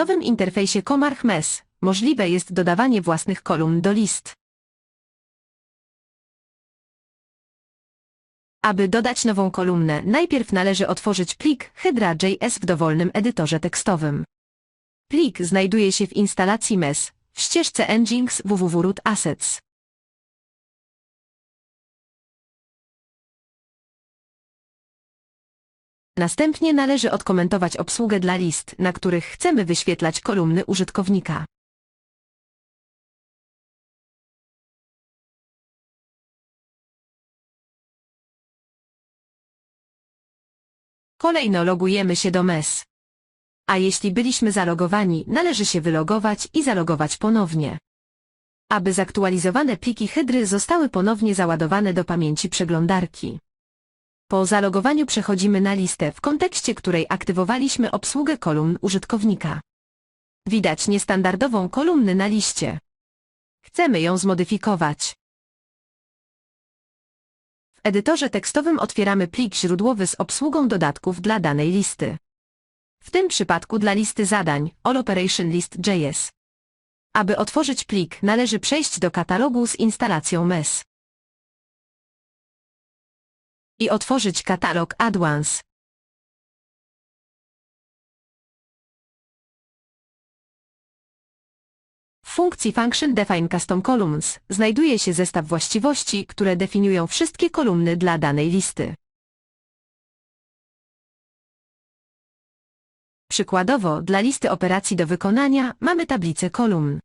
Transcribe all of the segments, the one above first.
nowym interfejsie Comarch MES możliwe jest dodawanie własnych kolumn do list. Aby dodać nową kolumnę, najpierw należy otworzyć plik Hydra.js w dowolnym edytorze tekstowym. Plik znajduje się w instalacji MES w ścieżce Nginx www.root assets. Następnie należy odkomentować obsługę dla list, na których chcemy wyświetlać kolumny użytkownika. Kolejno logujemy się do MES. A jeśli byliśmy zalogowani, należy się wylogować i zalogować ponownie. Aby zaktualizowane pliki Hydry zostały ponownie załadowane do pamięci przeglądarki. Po zalogowaniu przechodzimy na listę, w kontekście której aktywowaliśmy obsługę kolumn użytkownika. Widać niestandardową kolumnę na liście. Chcemy ją zmodyfikować. W edytorze tekstowym otwieramy plik źródłowy z obsługą dodatków dla danej listy. W tym przypadku dla listy zadań All Operation List.js. Aby otworzyć plik, należy przejść do katalogu z instalacją MES i otworzyć katalog Advance. W funkcji Function Define Custom Columns znajduje się zestaw właściwości, które definiują wszystkie kolumny dla danej listy. Przykładowo, dla listy operacji do wykonania mamy tablicę kolumn.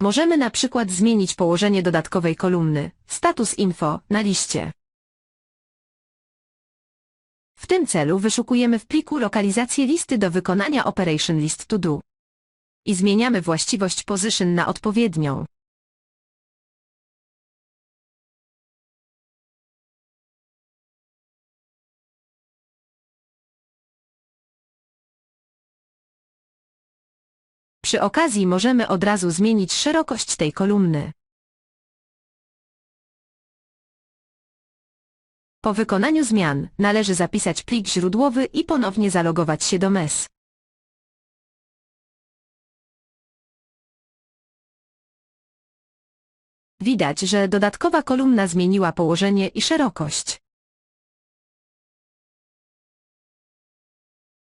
Możemy na przykład zmienić położenie dodatkowej kolumny, status info, na liście. W tym celu wyszukujemy w pliku lokalizację listy do wykonania Operation List To Do i zmieniamy właściwość Position na odpowiednią. Przy okazji możemy od razu zmienić szerokość tej kolumny. Po wykonaniu zmian należy zapisać plik źródłowy i ponownie zalogować się do MES. Widać, że dodatkowa kolumna zmieniła położenie i szerokość.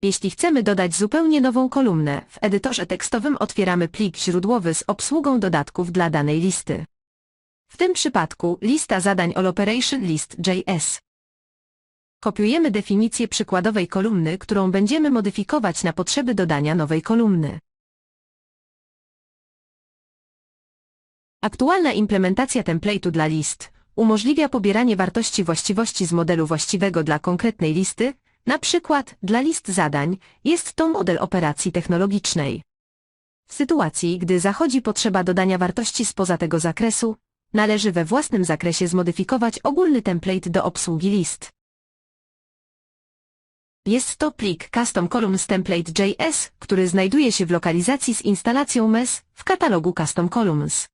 Jeśli chcemy dodać zupełnie nową kolumnę, w edytorze tekstowym otwieramy plik źródłowy z obsługą dodatków dla danej listy. W tym przypadku lista zadań All Operation List.js. Kopiujemy definicję przykładowej kolumny, którą będziemy modyfikować na potrzeby dodania nowej kolumny. Aktualna implementacja template'u dla list umożliwia pobieranie wartości właściwości z modelu właściwego dla konkretnej listy, na przykład dla list zadań jest to model operacji technologicznej. W sytuacji, gdy zachodzi potrzeba dodania wartości spoza tego zakresu, należy we własnym zakresie zmodyfikować ogólny template do obsługi list. Jest to plik Custom Columns Template.js, który znajduje się w lokalizacji z instalacją MES w katalogu Custom Columns.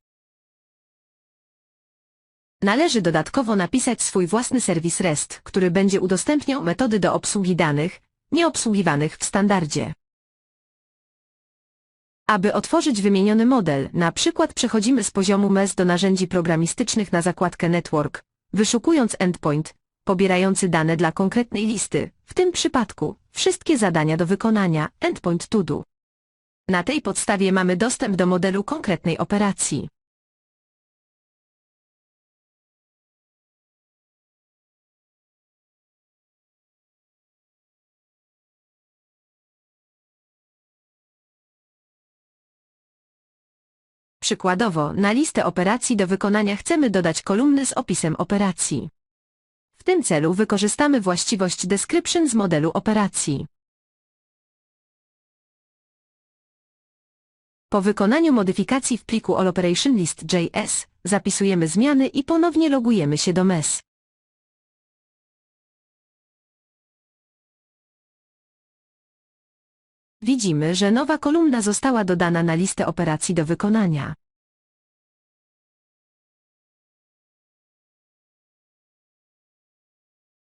Należy dodatkowo napisać swój własny serwis REST, który będzie udostępniał metody do obsługi danych, nieobsługiwanych w standardzie. Aby otworzyć wymieniony model, na przykład przechodzimy z poziomu MES do narzędzi programistycznych na zakładkę Network, wyszukując endpoint, pobierający dane dla konkretnej listy, w tym przypadku wszystkie zadania do wykonania, endpoint to do. Na tej podstawie mamy dostęp do modelu konkretnej operacji. Przykładowo, na listę operacji do wykonania chcemy dodać kolumny z opisem operacji. W tym celu wykorzystamy właściwość Description z modelu operacji. Po wykonaniu modyfikacji w pliku allOperationList.js zapisujemy zmiany i ponownie logujemy się do MES. Widzimy, że nowa kolumna została dodana na listę operacji do wykonania.